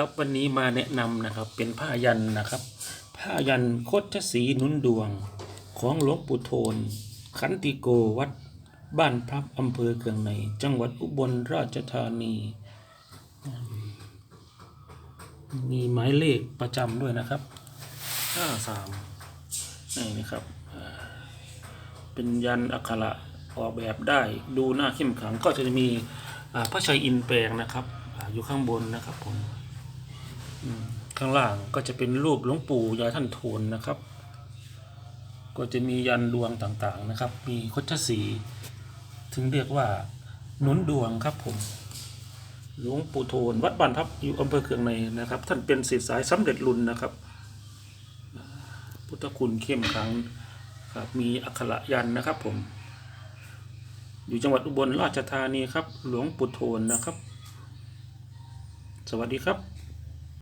ครับวันนี้มาแนะนำนะครับเป็นผ้ายันนะครับ ผ้ายันโคตรศรีนุนดวงของหลวงปู่โทน ขันติโกวัด บ้านพระอำเภอเคืองใน จังหวัดอุบลราชธานี มีหมายเลขประจำด้วยนะครับห้าสามนี่นะครับ เป็นยันอักขระออกแบบได้ดูหน้าเข้มขังก็จะมีพระชัยอินแปลงนะครับอยู่ข้างบนนะครับผม ข้างล่างก็จะเป็นรูปหลวงปู่ยายท่านโทนนะครับ ก็จะมียันดวงต่างๆนะครับ มีคชสีถึงเรียกว่าหนุนดวงครับผมหลวงปู่โทนวัดบ้านทับอยู่อำเภอเคืองในนะครับ ท่านเป็นศิษย์สายสำเร็จรุ่นนะครับ พุทธคุณเข้มขังครับมีอักขระยันนะครับผม อยู่จังหวัดอุบลราชธานีครับ หลวงปู่โทนนะครับ สวัสดีครับ